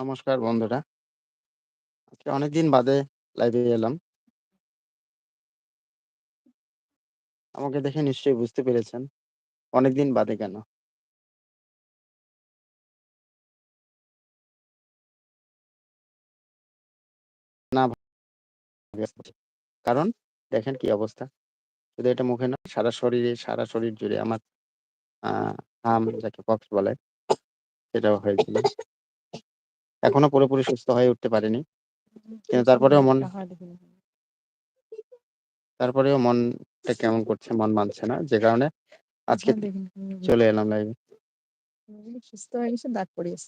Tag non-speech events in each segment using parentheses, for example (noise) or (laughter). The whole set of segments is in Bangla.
নমস্কার বন্ধুরা। আজকে অনেকদিন বাদে লাইভে এলাম। আমাকে দেখে নিশ্চয়ই বুঝতে পেরেছেন, অনেকদিন বাদে কেন? না কারণ দেখেন কি অবস্থা। শুধু এটা মুখে না, সারা শরীরে, সারা শরীর জুড়ে আমার আহ যাকে পক্স বলে, সেটাও হয়েছিল। এখনও পুরোপুরি সুস্থ হয়ে উঠতে পারিনি। কিন্তু তারপরেও মন তারপরেও মনটা কেমন করছে, মন মানছে না। যে কারণে আজকে চলে এলাম লাইভে।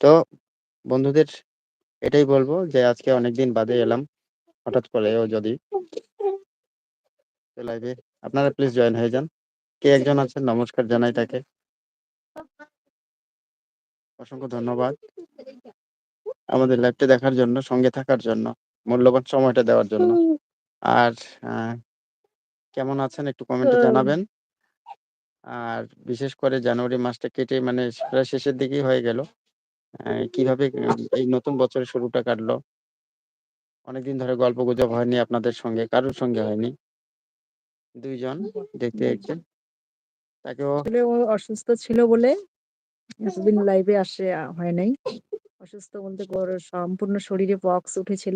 তো বন্ধুদের এটাই বলব যে আজকে অনেকদিন বাদে এলাম। হঠাৎ করে ও যদি লাইভে আপনারা প্লিজ জয়েন হয়ে যান। কে একজন আছেন নমস্কার জানাই তাকে। অসংখ্য ধন্যবাদ। আমাদের লাইভটা দেখার জন্য, সঙ্গে থাকার জন্য, মূল্যবান সময়টা দেওয়ার জন্য। আর কেমন আছেন একটু কমেন্টে জানাবেন। আর বিশেষ করে জানুয়ারি মাসটা কেটে মানে প্রায় শেষের দিকেই হয়ে গেল। কীভাবে এই নতুন বছরের শুরুটা কাটলো? অনেকদিন ধরে গল্প গুজব হয়নি আপনাদের সঙ্গে, কারোর সঙ্গে হয়নি। দুইজন দেখতে, দেখতে তাকেও অসুস্থ ছিল বলে এতদিন লাইভে আসে হয় নাই। অসুস্থ বলতে সম্পূর্ণ শরীরে পক্স উঠেছিল।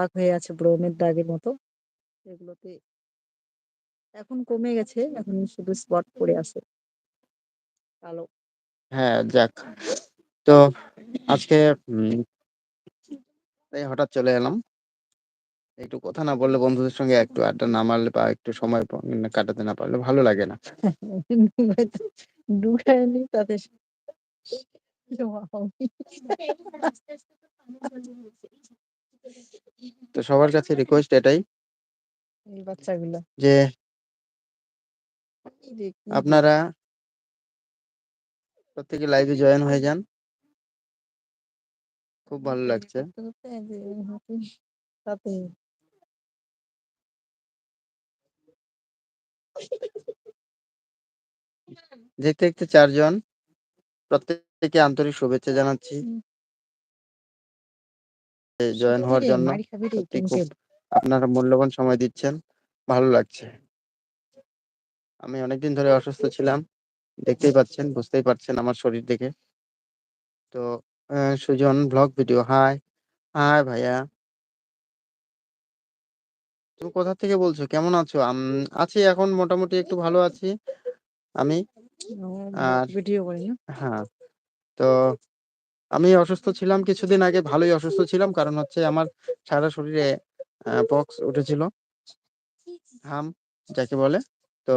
দাগ হয়ে আছে ব্রণের দাগের মতো। এগুলোতে এখন কমে গেছে। এখন শুধু স্পট পড়ে আছে। কালো। হ্যাঁ, যাক। তো আজকে এই হঠাৎ চলে এলাম। একটু কথা না বললে বন্ধুদের সঙ্গে একটু আড্ডা না মারলে বা একটু সময় কাটাতে না পারলে ভালো লাগে না। (laughs) তাতে তো সবার কাছে রিকোয়েস্ট এটাই এই বাচ্চাগুলা। যে? আপনারা প্রত্যেকে লাইভে জয়েন হয়ে যান। খুব ভালো লাগছে। দেখতে, দেখতে ৪ জন। প্রত্যেককে আন্তরিক শুভেচ্ছা জানাচ্ছি। জয়েন হওয়ার জন্য। মাইর সত্যি খুব আপনারা মূল্যবান সময় দিচ্ছেন। ভালো লাগছে। আমি অনেকদিন ধরে অসুস্থ ছিলাম। দেখতেই পাচ্ছেন, বুঝতেই পারছেন আমার শরীর দেখে। তো Sujan blog video hi, hi ভাইয়া। তুমি কোথা থেকে বলছো? কেমন আছো? আছি এখন মোটামুটি একটু ভালো আছি আমি। আর ভিডিও করে না? হ্যাঁ, তো আমি অসুস্থ ছিলাম কিছুদিন আগে ভালোই অসুস্থ ছিলাম। কারণ হচ্ছে আমার সারা শরীরে পক্স উঠেছিল। হাম যাকে বলে। তো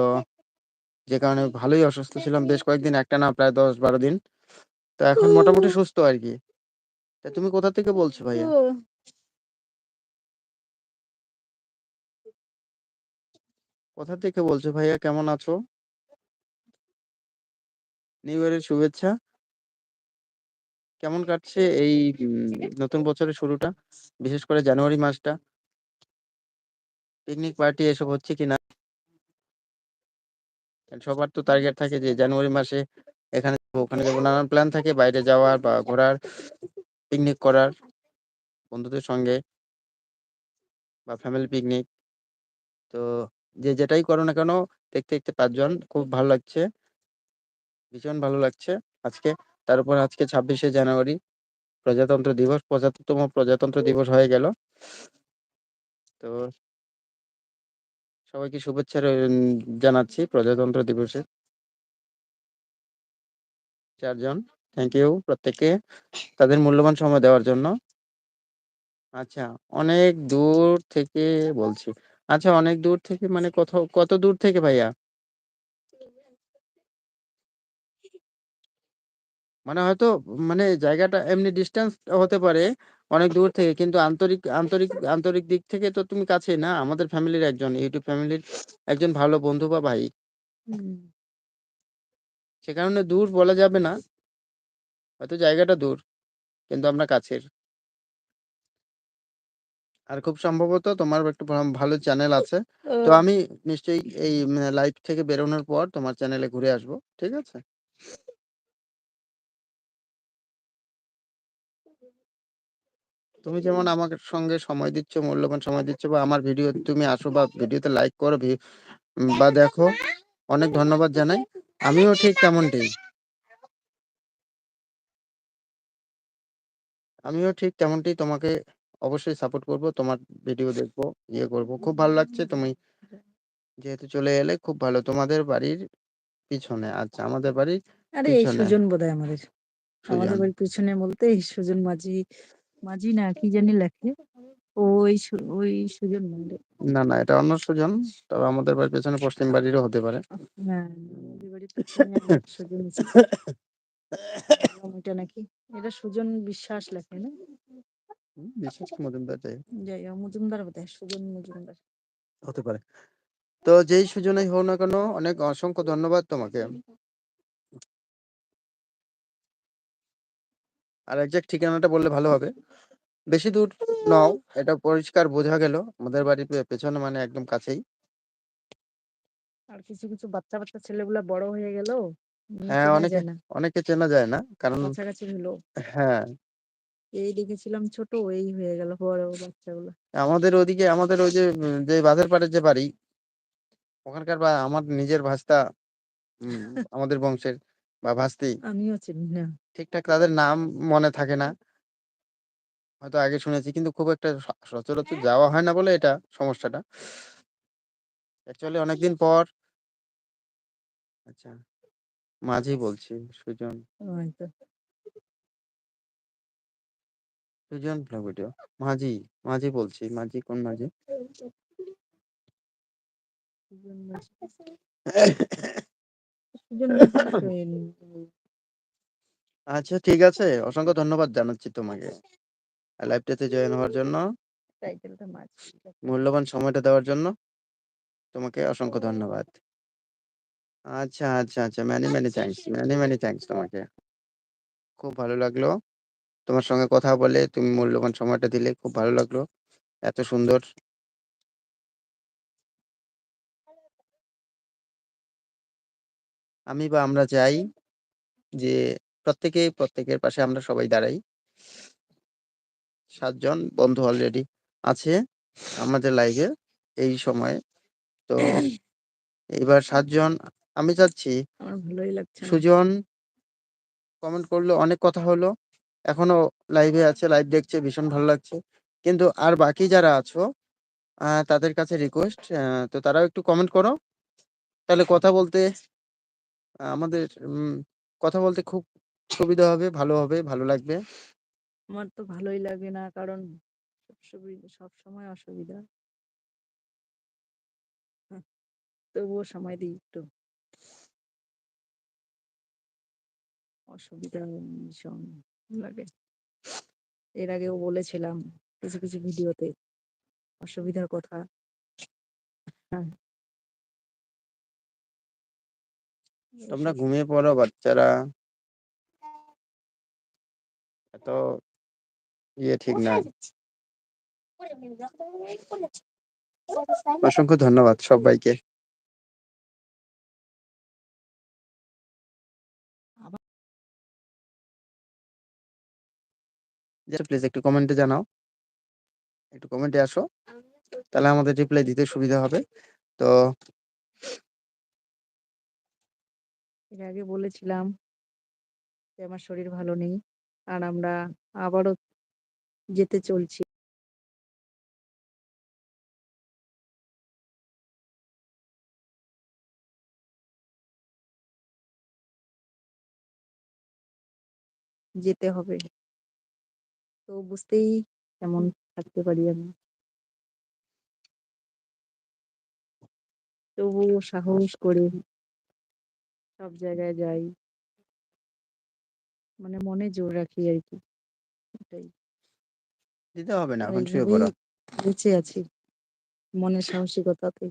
যে কারণে ভালোই অসুস্থ ছিলাম বেশ কয়েকদিন একটা না প্রায় দশ বারো দিন। তো এখন মোটামুটি সুস্থ আরকি। তা তুমি কোথা থেকে বলছো ভাইয়া? কোথা থেকে বলছো ভাইয়া? কেমন আছো? নিউ ইয়ারের শুভেচ্ছা। কেমন কাটছে এই নতুন বছরের শুরুটা? বিশেষ করে জানুয়ারি মাসটা? পিকনিক পার্টি এসব হচ্ছে কিনা? সবার তো টার্গেট থাকে যে জানুয়ারি মাসে এখানে যাব, ওখানে যাব নানান প্ল্যান থাকে বাইরে যাওয়ার বা ঘোরার, পিকনিক করার বন্ধুদের সঙ্গে। বা ফ্যামিলি পিকনিক। তো যে যেটাই করো না কেন দেখতে, দেখতে ৫ জন খুব ভালো লাগছে। ভীষণ ভালো লাগছে আজকে। তার উপর আজকে ২৬শে জানুয়ারি প্রজাতন্ত্র দিবস, ৭৫তম প্রজাতন্ত্র দিবস হয়ে গেল। তো সবাইকে শুভেচ্ছা জানাচ্ছি প্রজাতন্ত্র দিবসের। ৪ জন। থ্যাংক ইউ প্রত্যেককে তাদের মূল্যবান সময় দেওয়ার জন্য। আচ্ছা, অনেক দূর থেকে বলছি। আচ্ছা অনেক দূর থেকে মানে কত কত দূর থেকে ভাইয়া? মানে হয়তো মানে জায়গাটা এমনি ডিসট্যান্স হতে পারে অনেক দূর থেকে। কিন্তু আন্তরিক আন্তরিক আন্তরিক দিক থেকে তো তুমি কাছেই না? আমাদের ফ্যামিলির একজন, YouTube ফ্যামিলির একজন ভালো বন্ধু বা ভাই। সে কারণে দূর বলা যাবে না। হয়তো জায়গাটা দূর। কিন্তু আমরা কাছের। আর খুব সম্ভবত তোমার একটু ভালো চ্যানেল আছে। তো আমি নিশ্চয়ই এই লাইভ থেকে বেরোনোর পর তোমার চ্যানেলে ঘুরে আসব। ঠিক আছে? তুমি যেমন আমার সঙ্গে সময় দিচ্ছ, মূল্যবান সময় দিচ্ছ বা আমার ভিডিও তুমি আসো বা ভিডিওতে লাইক করো বা দেখো, অনেক ধন্যবাদ জানাই। আমিও ঠিক তেমনটি। আমিও ঠিক তেমনটি তোমাকে অবশ্যই সাপোর্ট করব। তোমার ভিডিও দেখব, ইয়ে করব। খুব ভালো লাগছে তুমি যেহেতু চলে এলে খুব ভালো। তোমাদের বাড়ির পিছনে। আচ্ছা, আমাদের বাড়ির আরে এই। সুজন বোধহয় আমাদের। আমাদের সুজন। বাড়ির পিছনে বলতে এই সুজন মাঝি, মাঝি না কি জানি লেখে। ওই সু ওই সুজন মন্ডল। না, না এটা অন্য সুজন। তবে আমাদের বাড়ির পেছনে পশ্চিম বাড়িরও হতে পারে। হ্যাঁ, আমাদের বাড়ির পিছনে আরেক সুজন আছে। বললাম ওইটা নাকি? এটা সুজন বিশ্বাস লেখে না? হুম, বিশ্বাস কি মজুমদার যাই হোক। যাই হোক মজুমদার বোধহয় সুজন মজুমদার। হতে পারে। তো যেই সুজনেই হোক না কেন অনেক অসংখ্য ধন্যবাদ তোমাকে। আর এক্সাক্ট ঠিকানাটা বললে ভালো হবে। বেশি দূর নাও এটা পরিষ্কার বোঝা গেল। আমাদের বাড়ির পেছনে মানে একদম কাছেই। আর কিছু, কিছু বাচ্চা, বাচ্চা ছেলেগুলা বড় হয়ে উম হ্যাঁ, অনেকে অনেকে চেনা যায় না। কারণ কাছাকাছি হলেও। হ্যাঁ। এই দেখেছিলাম ছোট, এই হয়ে গেল বড় বাচ্চাগুলা। আমাদের ওদিকে আমাদের ওই যে যে বাঁধের পাড়ের যে বাড়ি ওখানকার বা আমার নিজের ভাষা আমাদের বংশের বা ভাস্তি। আমিও চিনি না। ঠিকঠাক তাদের নাম মনে থাকে না। হয়তো আগে শুনেছি কিন্তু খুব একটা সচরাচর যাওয়া হয় না বলে এটা সমস্যাটা। অ্যাকচুয়ালি অনেকদিন পর আচ্ছা, মাঝি বলছি, সুজন। Sujan blog video. মাঝি, মাঝি বলছি। মাঝি কোন মাঝি? (laughs) সুজন মাঝি। সুজন মাঝি তো এ (laughs) আচ্ছা ঠিক আছে। অসংখ্য ধন্যবাদ জানাচ্ছি তোমাকে। লাইভটাতে জয়েন হওয়ার জন্য। মূল্যবান সময়টা দেওয়ার জন্য তোমাকে অসংখ্য ধন্যবাদ। আচ্ছা, আচ্ছা, আচ্ছা। Many, many thanks. Many, many thanks তোমাকে। খুব ভালো লাগল। তোমার সঙ্গে কথা বলে তুমি মূল্যবান সময়টা দিলে খুব ভালো লাগল। এত সুন্দর আমি বা আমরা চাই যে প্রত্যেকেই প্রত্যেকের পাশে আমরা সবাই দাঁড়াই। সাতজন বন্ধু অলরেডি আছে আমাদের লাইভে এই সময়ে। তো এইবার সাতজন আমি চাচ্ছি আমার ভালোই লাগছে সুজন কমেন্ট করল, অনেক কথা হলো। এখনও লাইভে আছে, লাইভ দেখছে, ভীষণ ভালো লাগছে। কিন্তু আর বাকি যারা আছো তাদের কাছে রিকোয়েস্ট তো তারাও একটু কমেন্ট করো। তাহলে কথা বলতে আমাদের উম কথা বলতে খুব সুবিধা হবে, ভালো হবে, ভালো লাগবে। আমার তো ভালোই লাগে না কারণ সব সুবিধা সবসময় অসুবিধা। হুম, তবুও সময় দিই একটু। অসুবিধা ভীষণ লাগে। এর আগেও বলেছিলাম কিছু, কিছু ভিডিওতে অসুবিধার কথা। হ্যাঁ। তোমরা ঘুমিয়ে পড়ো, বাচ্চারা। এত ইয়ে ঠিক না। অসংখ্য ধন্যবাদ সব্বাইকে। আবা প্লিজ একটু কমেন্টে জানাও। একটু কমেন্টে আসো। তাহলে আমাদের রিপ্লাই দিতে সুবিধা হবে। তো এর আগে বলেছিলাম যে আমার শরীর ভালো নেই। আর আমরা আবারও যেতে চলছি। যেতে হবে। তো বুঝতেই কেমন থাকতে পারি আমি। তবুও সাহস করে সব জায়গায় যাই। মানে মনে জোর রাখি আরকি। এটাই। দিতে হবে না। আর এখন শুয়ে পড়ো। বেঁচে আছি। মনের সাহসিকতাতে।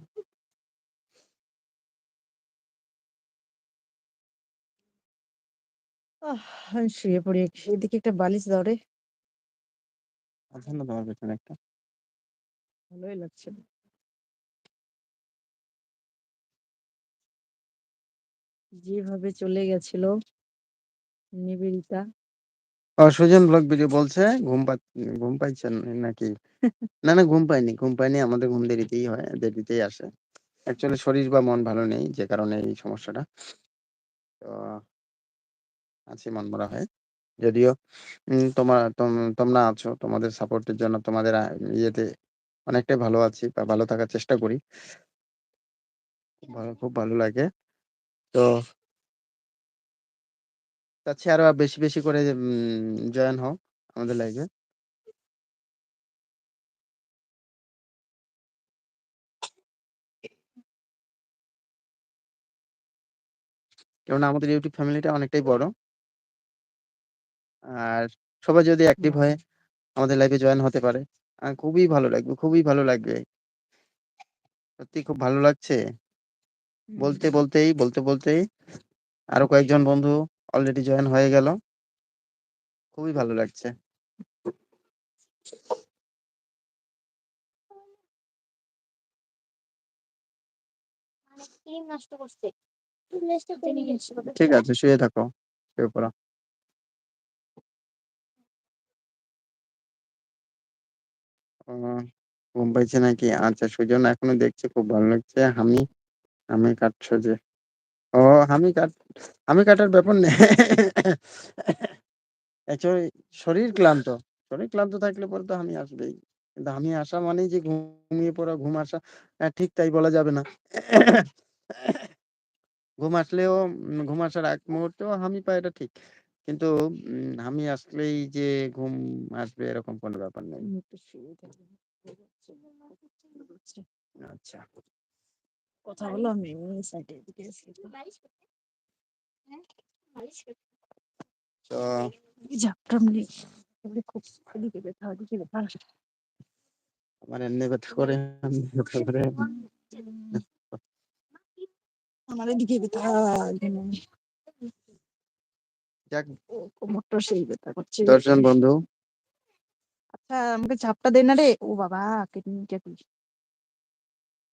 আহ! আমি শুয়ে পড়ি। এদিকে একটা বালিশ দাও রে। আছে তোমার পেছনে একটা? ভালোই লাগছে যেভাবে চলে গেছিল নিবেদিতা ও সুজন ব্লগ ভিডিও বলছে ঘুম ঘুম পাইছেন নাকি? না, না ঘুম পাইনি, ঘুম পাইনি। আমাদের ঘুম দেরিতেই হয়, দেরিতেই আসে। অ্যাকচুয়ালি শরীর বা মন ভালো নেই যে কারণে এই সমস্যাটা। তো আছি মনমরা হয়ে। যদিও উম তোমা তোম তোমরা আছো। তোমাদের সাপোর্টের জন্য তোমাদের ইয়েতে অনেকটাই ভালো আছি বা ভালো থাকার চেষ্টা করি। ভালো খুব ভালো লাগে। তো চাচ্ছি আরও বেশি, বেশি করে জয়েন হও আমাদের লাইভে। কেননা আমাদের ইউটিউব ফ্যামিলিটা অনেকটাই বড়। আর সবাই যদি অ্যাক্টিভ হয় আমাদের লাইভে জয়েন হতে পারে, খুবই ভালো লাগবে, খুবই ভালো লাগবে। সত্যি খুব ভালো লাগছে। বলতে, বলতেই, বলতে, বলতেই আরও কয়েকজন বন্ধু অলরেডি জয়েন হয়ে গেল। খুবই ভালো লাগছে। ঠিক আছে, শুয়ে থাকো। শুয়ে পড়ো। ঘুম পাইছে নাকি? আচ্ছা সুজন এখনও দেখছে খুব ভালো লাগছে। হামি, হামি কাটছো যে। ও হামি কাট আমি কাটার ব্যাপার নেই। শরীর ক্লান্ত। শরীর ক্লান্ত থাকলে পরে তো হামি আসবেই। কিন্তু আমি আসা মানেই যে ঘুমিয়ে পড়া, ঘুম আসা অ্যা ঠিক তাই বলা যাবে না। ঘুম আসলেও ঘুম আসার এক মুহূর্তেও হামি পায় এটা ঠিক। কিন্তু আমি আসলেই যে ঘুম আসবে এরকম কোনো ব্যাপার নেই। আমি। আচ্ছা। কথা বলো আমি এমনি সাইডে? তো খুব এদিকে ব্যথা, ওদিকে ব্যথা। আমার এমনি ব্যথা করে, ব্যথা করে। আমার এদিকে ব্যথা যাক কোমরটা সেই ব্যথা করছে। দর্শন বন্ধু আচ্ছা আমাকে ঝাপটা দে না রে। ও বাবা! কিডনিটা কি?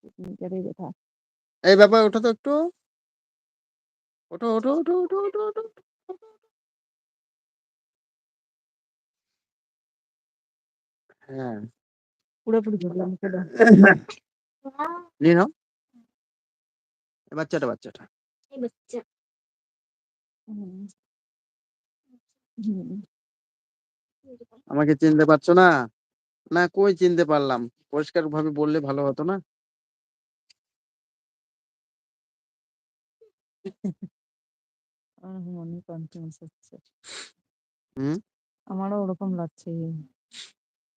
কিডনিটারই ব্যথা। এই ব্যাপার ওঠো তো একটু। ওঠো, ওঠো, ওঠো, ওঠো, ওঠো, ওঠো। হ্যাঁ। পুরোপুরি ধরলাম (coughs) নিয়ে নাও। বাচ্চাটা, বাচ্চাটা। বাচ্চা। আমাকে চিনতে পারছ না? না কই চিনতে পারলাম। পরিষ্কার ভাবে বললে ভালো হতো না? আমার মনে কনফিউজ হচ্ছে। হুম? আমারও ওরকম লাগছে।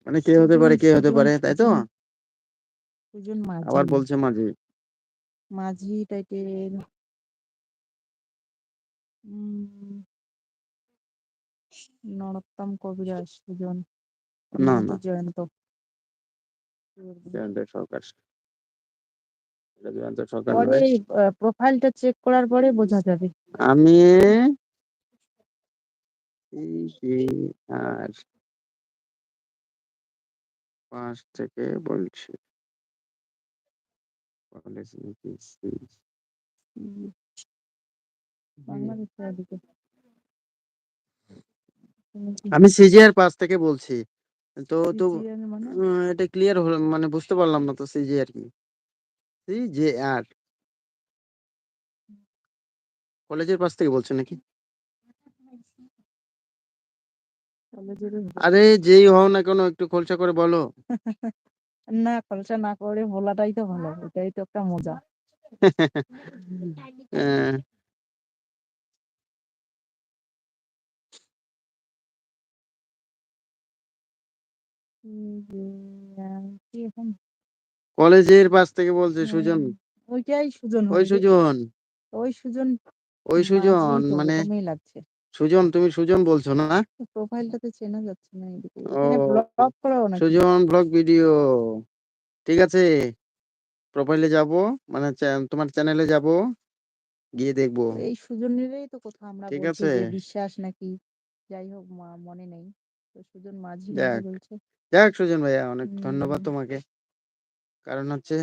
মানে কে হতে পারে, কে হতে পারে, তাই তো? সুজন। মাঝি। আবার বলছে মাঝি। মাঝি টাইপের। নরোত্তম কবিরাজ সুজন। না, না। জয়ন্ত। জয়ন্ত সরকার। জয়ন্ত সরকার পরে নয়। আ প্রোফাইলটা চেক করার পরে বোঝা যাবে। আমি এই আর ৫ থেকে বলছি। কলেজ এদিকে। আমি সিজিআর ৫ থেকে বলছি। তো তো মানে? উম এটা ক্লিয়ার হল মানে বুঝতে পারলাম না তো সিজিআর কি? সিজেআর। কলেজের পাশ থেকে বলছেন নাকি? আরে যেই হও না কেন একটু খোলসা করে বলো। না খোলসা না করে বলাটাই তো ভালো। এটাই তো একটা মজা। (laughs) কি এখন? কলেজের পাশ থেকে বলছে সুজন। ওইটাই সুজন ওই সুজন। ওই সুজন ওই সুজন মানে লাগছে। সুজন তুমি সুজন বলছো না? প্রোফাইলটাতে চেনা যাচ্ছে না এদিকে। এখানে ব্লক করাও নাকি? Sujan blog video. ঠিক আছে। প্রোফাইলে যাব মানে তোমার চ্যানেলে যাব। গিয়ে দেখব। এই সুজনেরই তো কথা আমরা ঠিক আছে? বিশ্বাস নাকি যাই হোক মনে নেই। তো সুজন মাঝি বলছে। যাক সুজন ভাইয়া অনেক ধন্যবাদ তোমাকে। কারণ হচ্ছে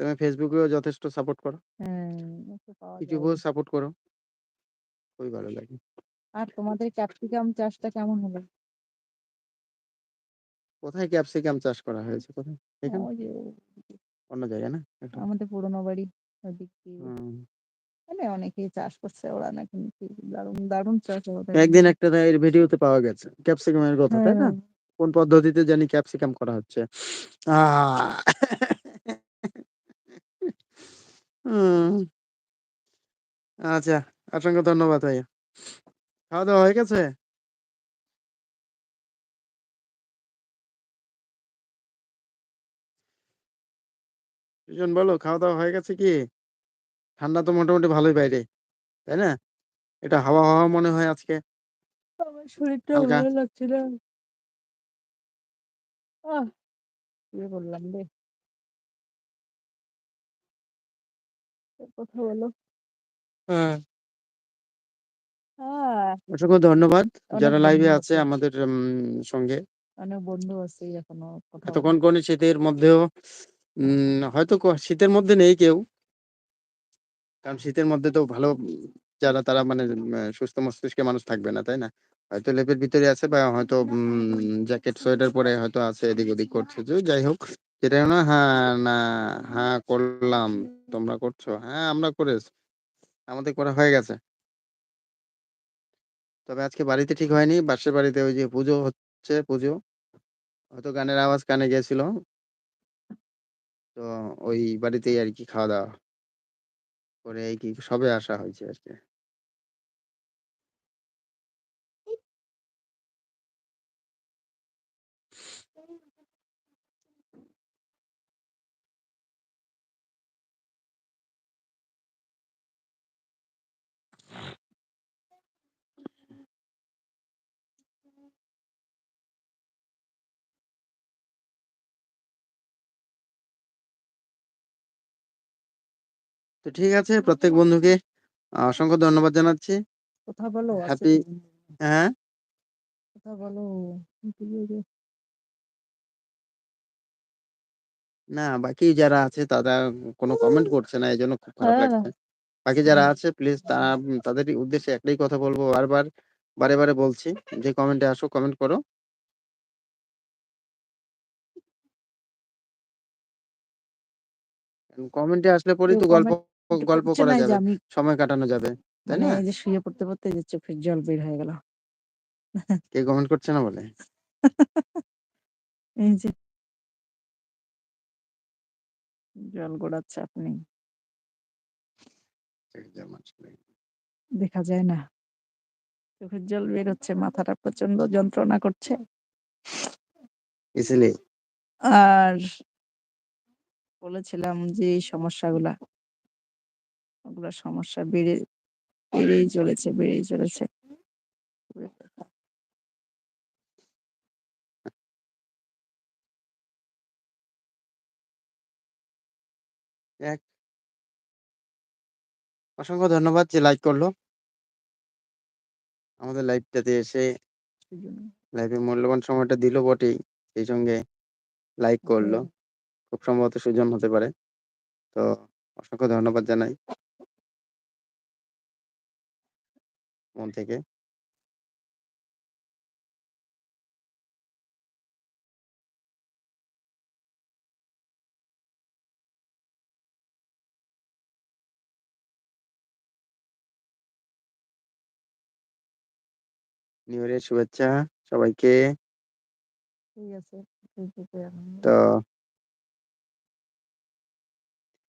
তুমি ফেসবুকেও যথেষ্ট সাপোর্ট করো। হ্যাঁ, ওকে পাওয়া যায়। ইউটিউবেও সাপোর্ট করো। খুবই ভালো লাগে। আর তোমাদের ক্যাপসিকাম চাষটা কেমন হলো? কোথায় ক্যাপসিকাম চাষ করা হয়েছে? কোথায়? এখানে? ওই যে অন্য জায়গায় না? একটু আমাদের পুরোনো বাড়ি ওদিক দিয়ে। হুম। মানে অনেকেই চাষ করছে ওরা নাকি দারুণ, দারুণ চাষ ওদের। একদিন একটা এর ভিডিওতে পাওয়া গেছে। ক্যাপসিকামের কথা, তাই না? কোন পদ্ধতিতে জানি ক্যাপসিকাম করা হচ্ছে। আচ্ছা, অসংখ্য ধন্যবাদ ভাইয়া। খাওয়া-দাওয়া হয়ে গেছে? সৃজন বলো খাওয়া-দাওয়া হয়ে গেছে কি? ঠান্ডা তো মোটামুটি ভালোই বাইরে। তাই না? এটা হাওয়া, হাওয়া মনে হয় আজকে। আমার শরীরটা ভালো লাগছে না। আহ! শুয়ে পড়লাম রে। কথা বলো। হ্যাঁ। হ্যাঁ। অসংখ্য ধন্যবাদ অনেক যারা লাইভে বন্ধু আছে আছে। আমাদের উম সঙ্গে। অনেক বন্ধু আছে এখনও কথা এত। কনকনে শীতের মধ্যেও উম হয়তো ক শীতের মধ্যে নেই কেউ। কারণ শীতের মধ্যে তো ভালো যারা তারা মানে সুস্থ মস্তিষ্কের মানুষ থাকবে না, তাই না? হয়তো লেপের ভিতরে আছে বা হয়তো জ্যাকেট, সোয়েটার পরে হয়তো আছে এদিক ওদিক করছে। যে যাই হোক যেটাই না হ্যাঁ, না, হ্যাঁ করলাম। তোমরা করছ? হ্যাঁ, আমরা করেছি। আমাদের করা হয়ে গেছে। তবে আজকে বাড়িতে ঠিক হয়নি। বাসের বাড়িতে ওই যে পুজো হচ্ছে, পুজো। হয়তো গানের আওয়াজ কানে গেছিল। তো ওই বাড়িতেই আর কি খাওয়া-দাওয়া। করে এই কি সবে আসা হয়েছে আরকি। তো ঠিক আছে প্রত্যেক বন্ধুকে অসংখ্য ধন্যবাদ জানাচ্ছি। কথা বলো হ্যাপি হ্যাঁ? কথা বলো। না বাকি যারা আছে তারা কোনো কমেন্ট করছে না। এজন্য খুব খারাপ হ্যাঁ। লাগছে। বাকি যারা আছে প্লিজ তারা তাদের উদ্দেশ্যে একটাই কথা বলব বারবার, বারে, বারে বলছি যে কমেন্টে আসো, কমেন্ট করো। কমেন্টে আসলে পরেই তো গল্প, গল্প করছে করা না যে যাবে। আমি সময় কাটানো যাবে। তাই মানে না? এই যে শুয়ে পড়তে, পড়তে যে চোখের জল বের হয়ে গেল। কে কমেন্ট করছে না বলে? এই যে। জল গড়াচ্ছে আপনি। দেখা যায় না। চোখের জল বের হচ্ছে, মাথাটা প্রচণ্ড যন্ত্রণা করছে। ইসিলি। আর বলেছিলাম যে এই সমস্যাগুলা ওগুলা সমস্যা বেড়ে বেড়েই চলেছে, বেড়েই চলেছে। এক অসংখ্য ধন্যবাদ যে লাইক করল। আমাদের লাইভটাতে এসে লাইভে মূল্যবান সময়টা দিল বটেই। সেই সঙ্গে লাইক করল। খুব সম্ভবত সুজন হতে পারে। তো অসংখ্য ধন্যবাদ জানাই। মন থেকে। নিউ ইয়ারের শুভেচ্ছা সবাইকে। ঠিক আছে। তো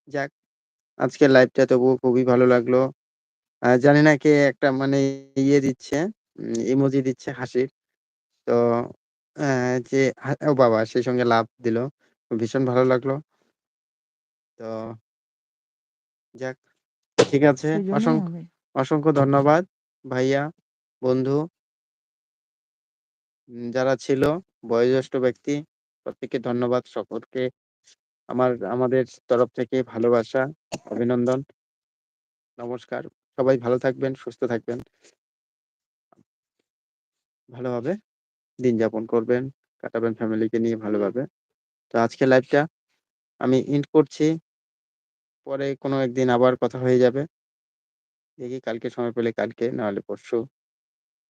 যাক, আজকের লাইভটা তবুও খুবই ভালো লাগল। জানি না কে একটা মানে ইয়ে দিচ্ছে, উম ইমোজি দিচ্ছে হাসির। তো যে ও বাবা! সেই সঙ্গে লাফ দিল। ভীষণ ভালো লাগল। তো যাক, ঠিক আছে। অসংখ্য অসংখ্য ধন্যবাদ ভাইয়া, বন্ধু। যারা ছিল বয়োজ্যেষ্ঠ ব্যক্তি প্রত্যেককে ধন্যবাদ সকলকে আমার আমাদের তরফ থেকে ভালোবাসা, অভিনন্দন। নমস্কার। সবাই ভালো থাকবেন, সুস্থ থাকবেন। ভালোভাবে দিন যাপন করবেন, কাটাবেন ফ্যামিলিকে নিয়ে ভালোভাবে। তো আজকের লাইভটা আমি এন্ড করছি। পরে কোনো একদিন আবার কথা হয়ে যাবে। দেখি কালকে সময় পেলে কালকে, নাহলে পরশু।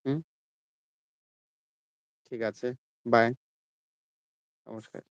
হুম? ঠিক আছে। বাই। নমস্কার।